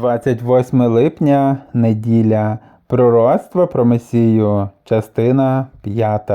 28 липня, неділя. Пророцтво про Месію, частина 5.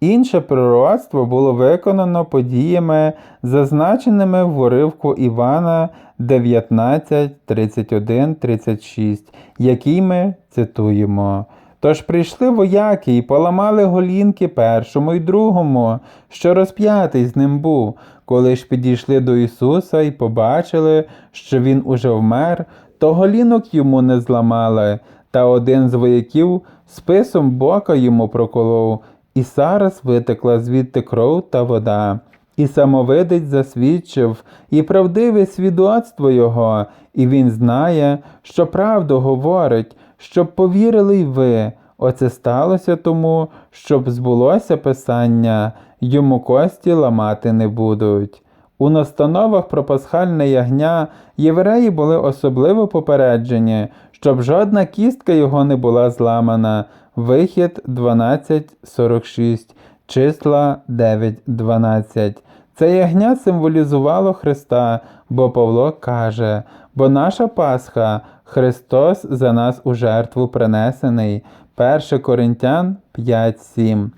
Інше пророцтво було виконано подіями, зазначеними в уривку Івана 19, 31, 36, який ми цитуємо. Тож прийшли вояки і поламали голінки першому й другому, що розп'ятий з ним був. Коли ж підійшли до Ісуса і побачили, що Він уже вмер, то голінок йому не зламали, та один з вояків списом бока йому проколов, і зараз витекла звідти кров та вода. І самовидець засвідчив, і правдиве свідоцтво його, і він знає, що правду говорить, щоб повірили й ви. Оце сталося тому, щоб збулося писання, йому кості ламати не будуть. У настановах про пасхальне ягня євреї були особливо попереджені, щоб жодна кістка його не була зламана. Вихід 12.46, числа 9.12. Це ягня символізувало Христа, бо Павло каже: бо наша Пасха, Христос за нас у жертву принесений. 1 Коринтян 5.7.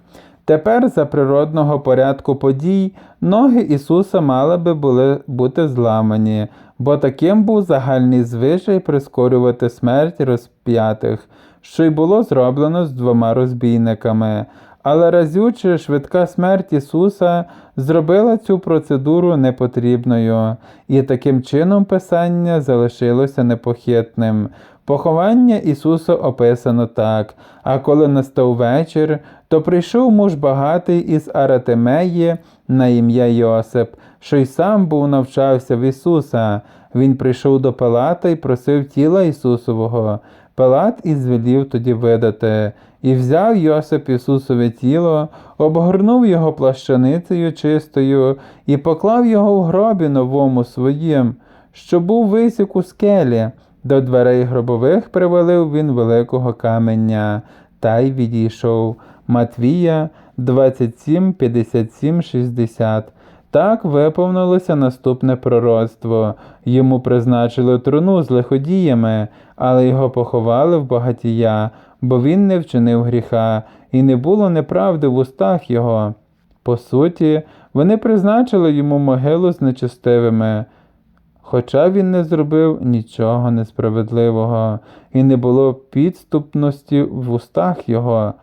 Тепер за природного порядку подій ноги Ісуса мали би були бути зламані, бо таким був загальний звичай прискорювати смерть розп'ятих, що й було зроблено з двома розбійниками. Але разюче швидка смерть Ісуса зробила цю процедуру непотрібною, і таким чином Писання залишилося непохитним. Поховання Ісуса описано так, а коли настав вечір, то прийшов муж багатий із Аратемеї на ім'я Йосип, що й сам був навчався в Ісуса. Він прийшов до Пилата і просив тіла Ісусового. Пилат і звелів тоді видати, і взяв Йосип Ісусове тіло, обгорнув його плащаницею чистою і поклав його в гробі новому своїм, що був висік у скелі. До дверей гробових привалив він великого каменя, та й відійшов. Матвія 27, 57, 60. Так виповнилося наступне пророцтво. Йому призначили труну з лиходіями, але його поховали в багатія, бо він не вчинив гріха, і не було неправди в устах його. По суті, вони призначили йому могилу з нечестивими. Хоча він не зробив нічого несправедливого, і не було підступності в устах його.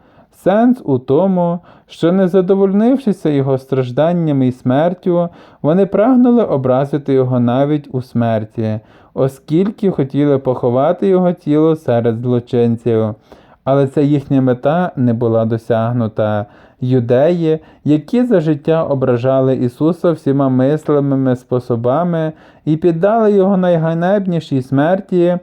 Сенс у тому, що, не задовольнившися його стражданнями і смертю, вони прагнули образити його навіть у смерті, оскільки хотіли поховати його тіло серед злочинців. Але ця їхня мета не була досягнута. Юдеї, які за життя ображали Ісуса всіма мислимими способами і піддали його найганебнішій смерті,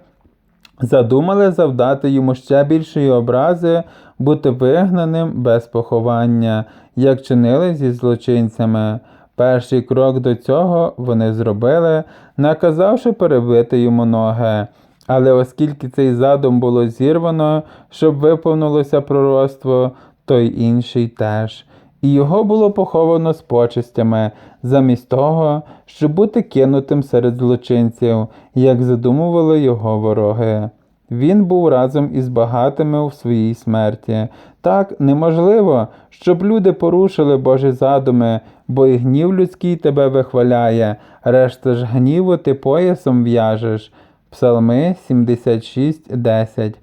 задумали завдати йому ще більшої образи, бути вигнаним без поховання, як чинили зі злочинцями. Перший крок до цього вони зробили, наказавши перебити йому ноги. Але оскільки цей задум було зірвано, щоб виповнилося пророцтво, то й інший теж. І його було поховано з почестями, замість того, щоб бути кинутим серед злочинців, як задумували його вороги. Він був разом із багатими у своїй смерті. Так неможливо, щоб люди порушили Божі задуми, бо і гнів людський тебе вихваляє, решта ж гніву ти поясом в'яжеш. Псалми 76.10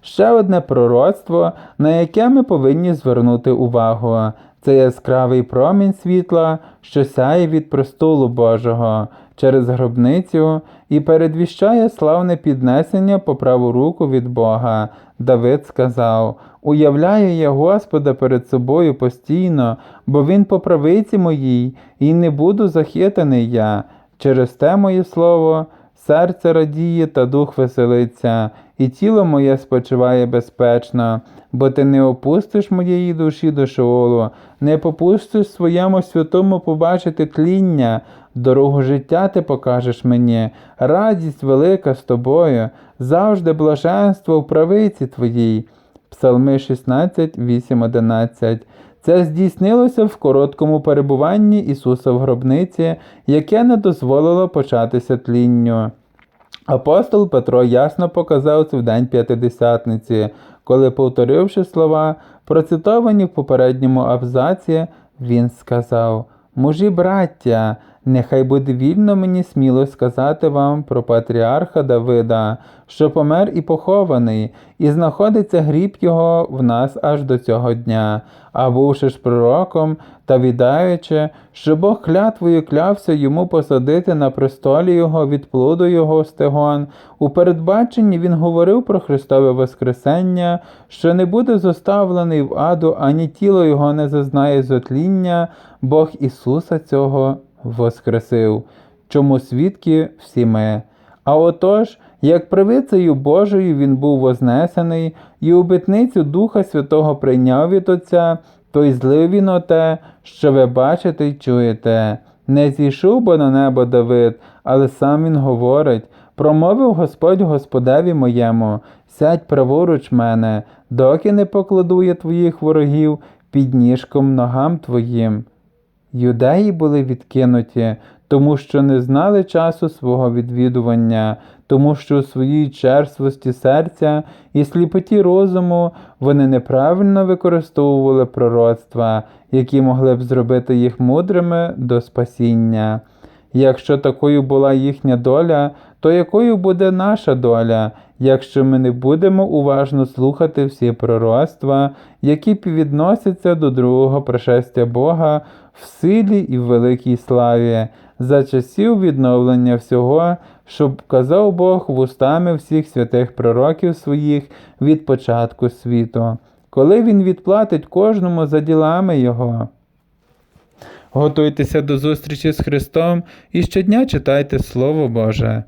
Ще одне пророцтво, на яке ми повинні звернути увагу. Це яскравий промінь світла, що сяє від престолу Божого через гробницю і передвіщає славне піднесення по праву руку від Бога. Давид сказав: Уявляю я Господа перед собою постійно, бо Він по правиці моїй, і не буду захитаний я. Через те моє слово. Серце радіє та дух веселиться, і тіло моє спочиває безпечно, бо ти не опустиш моєї душі до шеолу, не попустиш своєму святому побачити тління, дорогу життя ти покажеш мені, радість велика з тобою, завжди блаженство в правиці твоїй. Псалми 16, 8, 11 це здійснилося в короткому перебуванні Ісуса в гробниці, яке не дозволило початися тлінню. Апостол Петро ясно показав це в день П'ятидесятниці, коли, повторивши слова, процитовані в попередньому абзаці, він сказав: Мужі, браття, нехай буде вільно мені сміло сказати вам про патріарха Давида, що помер і похований, і знаходиться гріб його в нас аж до цього дня. А бувши ж пророком та відаючи, що Бог клятвою клявся йому посадити на престолі його від плоду його стегон, у передбаченні він говорив про Христове Воскресення, що не буде зоставлений в аду, ані тіло його не зазнає зотління, Бог Ісуса цього воскресив, чому свідки всі ми. А отож, як правицею Божою він був вознесений, і обітницю Духа Святого прийняв від Отця, то й злив він оте, що ви бачите й чуєте. Не зійшов бо на небо Давид, але сам він говорить: промовив Господь Господеві моєму, сядь праворуч мене, доки не покладу я твоїх ворогів під ніжком ногам твоїм. Юдеї були відкинуті, тому що не знали часу свого відвідування, тому що у своїй черствості серця і сліпоті розуму вони неправильно використовували пророцтва, які могли б зробити їх мудрими до спасіння. Якщо такою була їхня доля, то якою буде наша доля, якщо ми не будемо уважно слухати всі пророцтва, які відносяться до другого пришестя Бога в силі і в великій славі, за часів відновлення всього, щоб казав Бог вустами всіх святих пророків своїх від початку світу, коли Він відплатить кожному за ділами Його. Готуйтеся до зустрічі з Христом і щодня читайте Слово Боже.